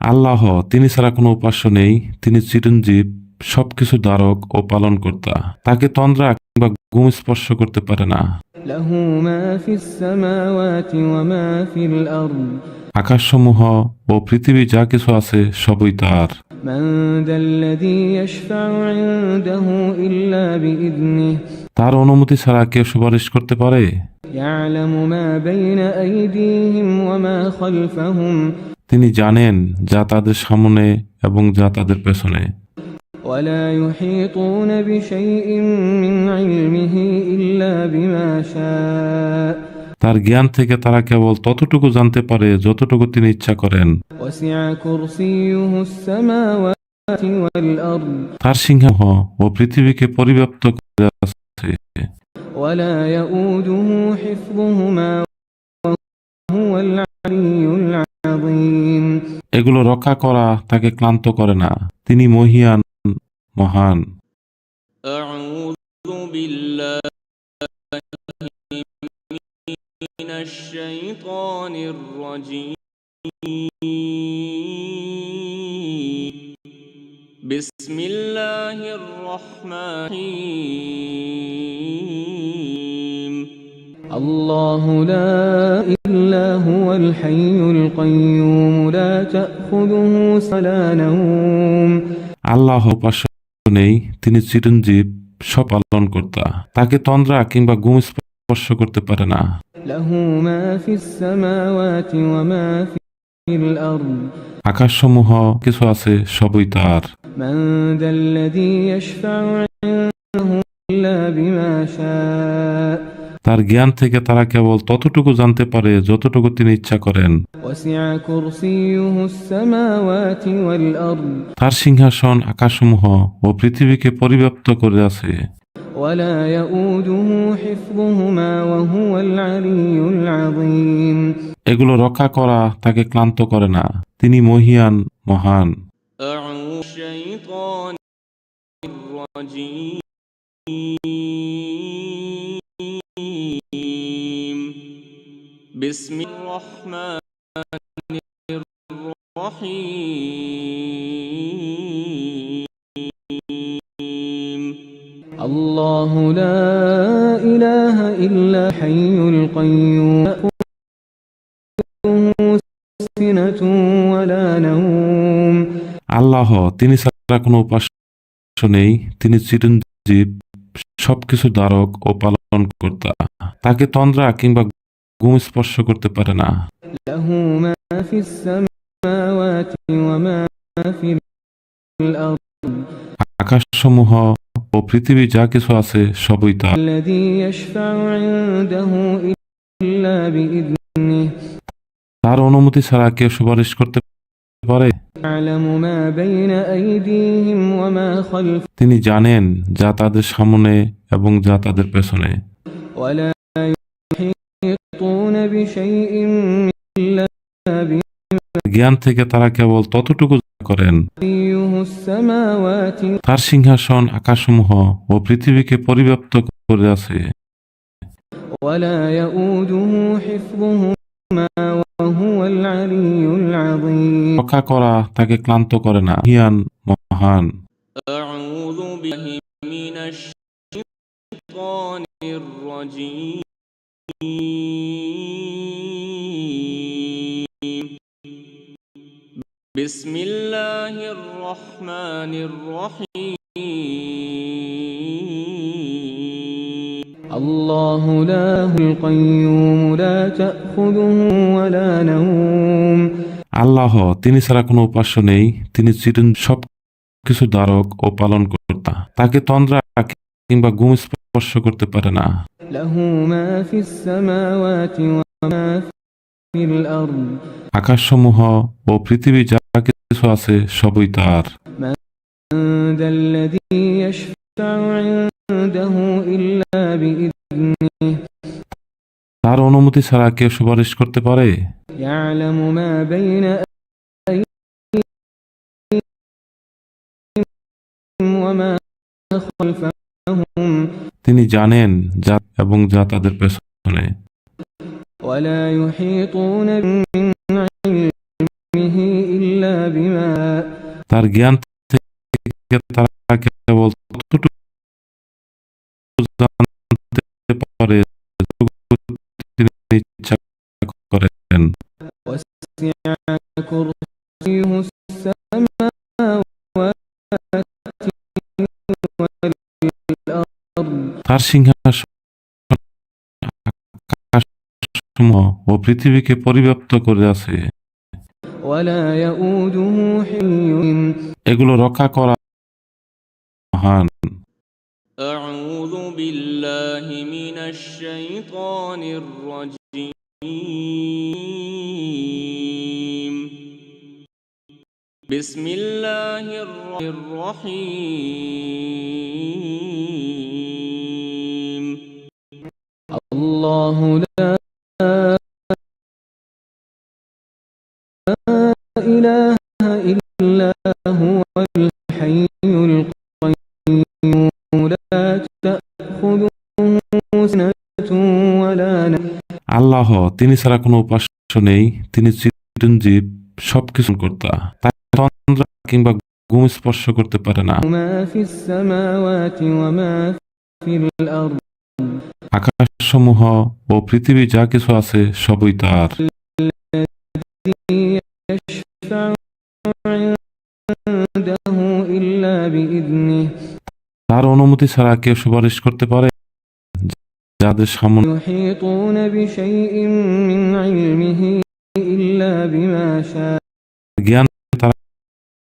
আল্লাহ তিনি ছাড়া কোনো উপাস্য নেই। তিনি চিরঞ্জীব সবকিছু ধারক ও পালন কর্তা তাকে তন্দ্রা কিংবা গুম স্পর্শ করতে পারে না। আকাশসমূহ ও পৃথিবী যা কিছু আছে সবই তার। তার অনুমতি ছাড়া কেউ সুপারিশ করতে পারে? তিনি জানেন যা তাদের সামনে এবং যা তাদের পেছনে। তার জ্ঞান থেকে তারা কেবল ততটুকু জানতে পারে যতটুকু তিনি ইচ্ছা করেন। তার সিংহ ও পৃথিবীকে পরিব্যাপ্ত করে আছে। ولا يؤوده حفظهما وهو العلي العظيم এগুলো রক্ষা করা তাকে ক্লান্ত করে না তিনি মহিয়ান মহান أعوذ بالله من الشيطان الرجيم بسم الله الرحمن الرحيم الله لا إلا هو الحي القيوم لا تأخذه ولا نوم আল্লাহ উপাস্য নেই তিনি চিরঞ্জীব সব পালনকর্তা তাকে তন্দ্রা কিংবা ঘুম স্পর্শ করতে পারে না له ما في السماوات وما في الأرض আকাশসমূহ কিছু আছে সবই তার من ذا الذي يشفع عنده إلا بما شاء তার জ্ঞান থেকে তারা কেবল ততটুকু জানতে পারে যতটুকু তিনি ইচ্ছা করেন وسع كرسيه السماوات والأرض তার সিংহাসন আকাশসমূহ ও পৃথিবীকে পরিব্যাপ্ত করে আছে ولا يؤوده حفظهما وهو العلي العظيم এগুলো রক্ষা করা তাকে ক্লান্ত করে না তিনি মহিয়ান মহান أعوذ الشيطان الرجيم. بسم الرحمن الرحيم. الله لا إله إلا حي القيوم. سنة ولا نوم. আল্লাহ তিনি ছাড়া কোনো উপাস নেই। তিনি চিরঞ্জীব সবকিছু ধারক ও পালন কর্তা তাকে তন্দ্রা কিংবা ঘুম স্পর্শ করতে পারে না। আকাশসমূহ ও পৃথিবী যা কিছু আছে সবই তার অনুমতি ছাড়া কেউ সুপারিশ করতে পারে? يعلم ما بين أيديهم وما خلفهم তিনি জানেন যা তাদের সামনে এবং যা তাদের পেছনে ولا يحيطون بشيء إلا بما জ্ঞান থেকে তারা কেবল ততটুকু করেন كرسيه السماوات তার সিংহাসন আকাশসমূহ ও পৃথিবীকে পরিব্যাপ্ত করে আছে ولا يؤوده حفظهما وهو العلي العظيم রক্ষা করা তাকে ক্লান্ত করে না হিয়ান মহান أعوذ بالله من الشيطان الرجيم بسم الله الرحمن الرحيم الله لا القيوم لا تأخذه ولا نوم আল্লাহ তিনি ছাড়া কোনো উপাস্য নেই তিনি চিরন সব কিছু ধারক ও পালনকর্তা তাকে তন্দ্রা কিংবা ঘুম স্পর্শ করতে পারে না له ما في السماوات وما في الأرض আকাশসমূহ ও পৃথিবী যা কিছু আছে সবই তার من ذا الذي يشفع عنده إلا অনুমতি ছাড়া কেউ সুপারিশ করতে পারে? তিনি জানেন যা এবং যা তাদের পেছনে। তার জ্ঞান থেকে তারা কেবল كرسيه السماوات والأرض তার সিংহাসন আকাশসমূহ ও পৃথিবীকে পরিব্যাপ্ত করে আছে ولا يؤوده حيهم এগুলো রক্ষা করা মহান أعوذ بالله من الشيطان الرجيم بسم الله الر- الرحيم الله لا إله إلا هو الحي القيوم لا تأخذه سنة ولا نوم আল্লাহ তিনি ছাড়া কোনো উপাস্য নেই তিনি চিরঞ্জীব সবকিছু কর্তা তাকে তন্দ্রা কিংবা ঘুম স্পর্শ করতে পারে না। আকাশ সমূহ ও পৃথিবী যা কিছু আছে সবই তার তার অনুমতি ছাড়া কেউ সুপারিশ করতে পারে যাদের সামনে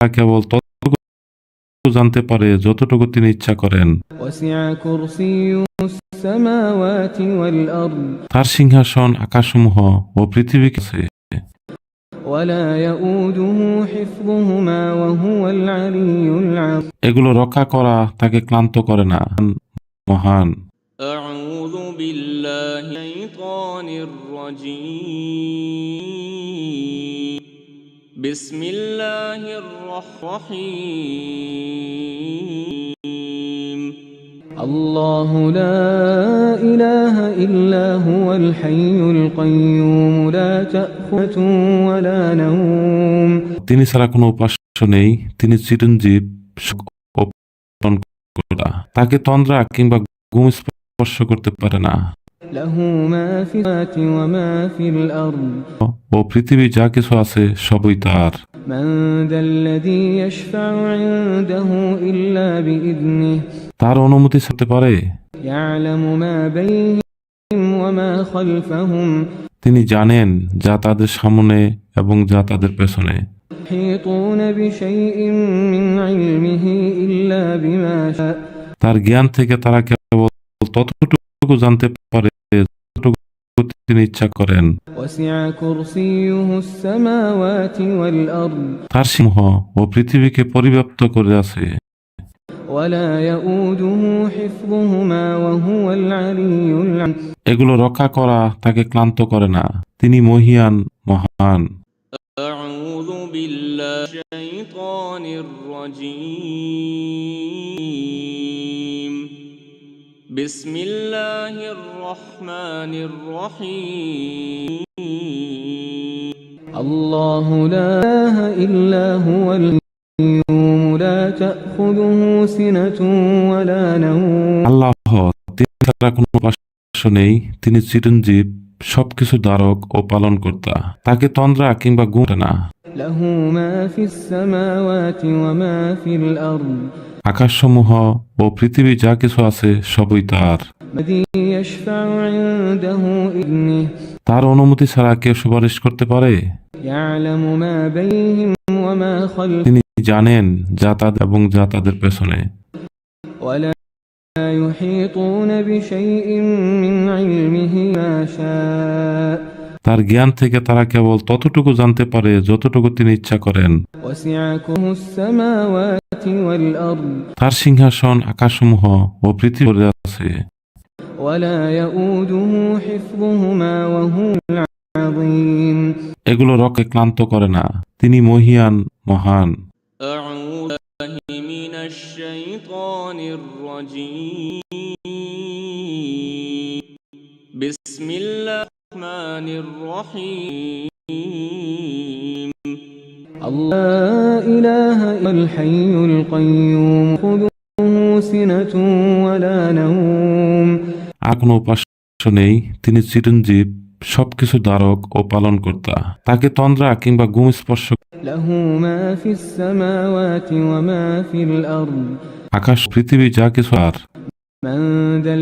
কেবল ততটুকু জানতে পারে যতটুকু তিনি ইচ্ছা করেন وسع كرسيه السماوات والأرض তার সিংহাসন আকাশসমূহ ও পৃথিবী কাছে ولا يؤوده حفظهما وهو العلي العظيم এগুলো রক্ষা করা তাকে ক্লান্ত করে না মহান أعوذ بالله من الشيطان الرجيم بسم الله الرحيم الله لا إله إلا هو الحي القيوم لا تأخذه ولا نوم তিনি ছাড়া কোনো উপাস্য নেই তিনি চিরঞ্জীব ও পালনকর্তা। তাকে তন্দ্রা কিংবা ঘুম স্পর্শ করতে পারে না ও পৃথিবী যা কিছু আছে সবই তার। তার অনুমতি সাথে পারে? তিনি জানেন যা তাদের সামনে এবং যা তাদের পেছনে। তার জ্ঞান থেকে তারা কেবল ততটুকু জানতে পারে তিনি ইচ্ছা করেন। তার সিংহ ও পৃথিবীকে পরিব্যাপ্ত করে আছে। এগুলো রক্ষা করা তাকে ক্লান্ত করে না। তিনি মহিয়ান মহান। বিল্লাহ بسم الله الرحمن الرحيم الله لا إله إلا هو القيوم لا تأخذه سنة ولا نوم আল্লাহ তিনি ছাড়া কোনো উপাস্য নেই তিনি চিরঞ্জীব সবকিছু দ্বারক ও পালনকর্তা তাকে তন্দ্রা কিংবা ঘুম আসে না له ما في السماوات وما في الأرض আকাশসমূহ ও পৃথিবী যা কিছু আছে সবই তার الذي يشفع عنده إذنه তার অনুমতি ছাড়া কেউ সুপারিশ করতে পারে يعلم ما بينهم وما خلفهم তিনি জানেন যা তাদের এবং যা তাদের পেছনে ولا يحيطون بشيء من علمه ما شاء তার জ্ঞান থেকে তারা কেবল ততটুকু জানতে পারে যতটুকু তিনি ইচ্ছা করেন وسع كره السماوات والأرض তার সিংহাসন আকাশসমূহ ও পৃথিবী ভরে আছে ولا يؤوده حفظهما وهو العظيم أعوذ এগুলো রকে ক্লান্ত করে না তিনি মহিয়ান মহান أعوذ بالله من الشيطان الرجيم الحي القيوم خذوه سنة ولا نوم আর কোনো উপাস্য নেই তিনি চিরঞ্জীব সবকিছু ধারক ও পালনকর্তা তাকে তন্দ্রা কিংবা ঘুম স্পর্শ له ما في السماوات وما في الأرض আকাশ পৃথিবী যা কিছু আর من ذا